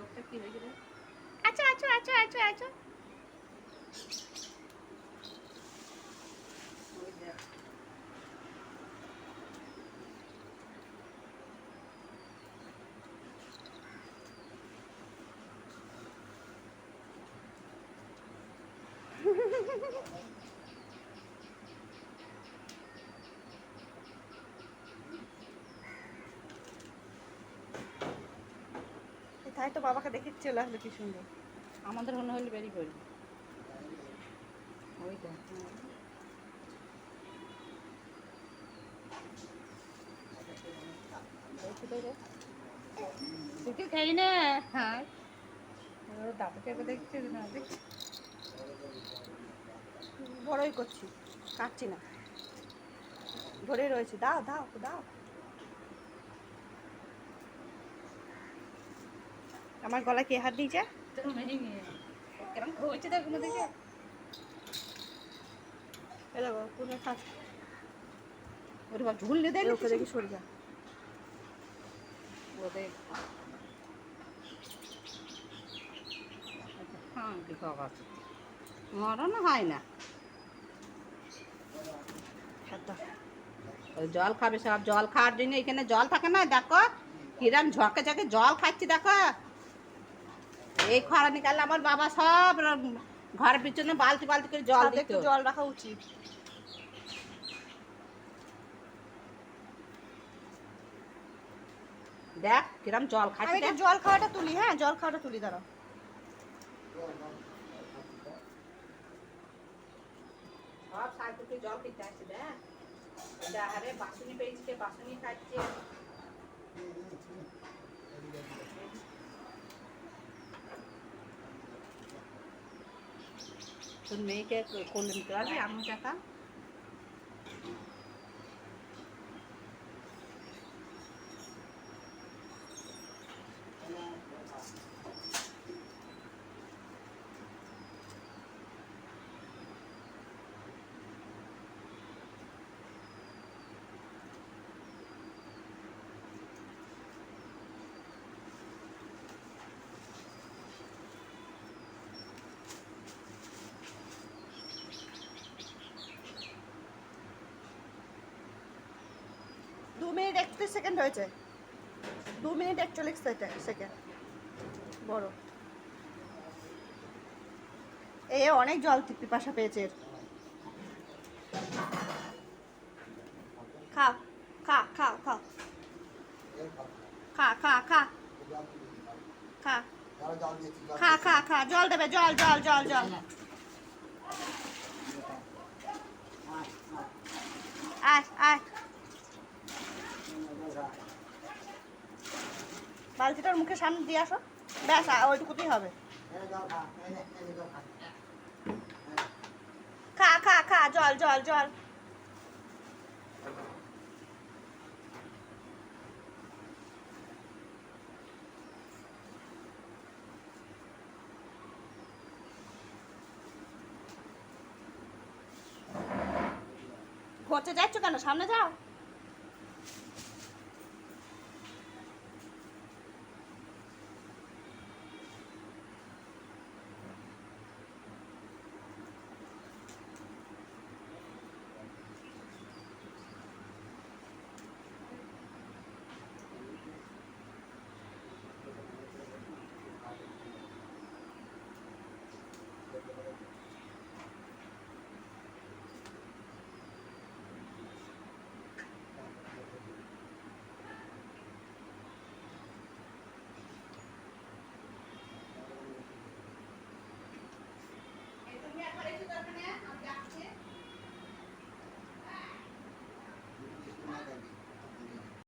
চোখটা কি হয়েছে রে? আচ্ছা আচ্ছা আচ্ছা আচ্ছা আচ্ছা ওই দেখ। তাই তো বাবাকে দেখে চলে আসলো কি সুন্দর। আমাদের মনে হলে বেরি করি। ওই দেখ তুই কি খাই না? হ্যাঁ। দেখছিস না দেখ বড়ই করছি কাটছি না। ধরে রয়েছে। দাও দাও দাও। আমার গলায় কে হাত দিয়েছে? ঝুললে ওকে দেখি সরে যা। ওদের হ্যাঁ মরণ হয় না। জল খাবে সব জল খাওয়ার জন্য এখানে জল থাকে না দেখো। কিরম ঝকে ঝকে জল খাচ্ছি দেখো। এই খরা নিকালে আমার বাবা সব ঘরের পিছনে বালতি বালতি করে জল দিত। জল রাখা উচিত। দেখ কিরম জল আমি খাচ্ছি দেখ। জল খাওয়াটা তুলি হ্যাঁ জল খাওয়াটা তুলি দাঁড়াও সব সাইকেল জল খেতে আসছে দেখ। ডাহারে বাসুনি পেয়েছে বাসুনি খাচ্ছে। তোর মেয়েকে পারবি আমি টাকা মিনিট একত্রিশ সেকেন্ড হয়েছে। দু মিনিট একচল্লিশ সেকেন্ড। বড়। এ অনেক জল পিপাসা পেয়েছে। খাও খা খাও খাও খা খা খা। খা। খা খা খা। জল দেবে, জল জল জল জল। আয় আয়। বালতিটার মুখে সামনে দিয়ে আসো। ব্যাস ওইটুকুতেই হবে। খা খা খা, জল জল জল। ঘরতে যাচ্ছ কেন? সামনে যাও।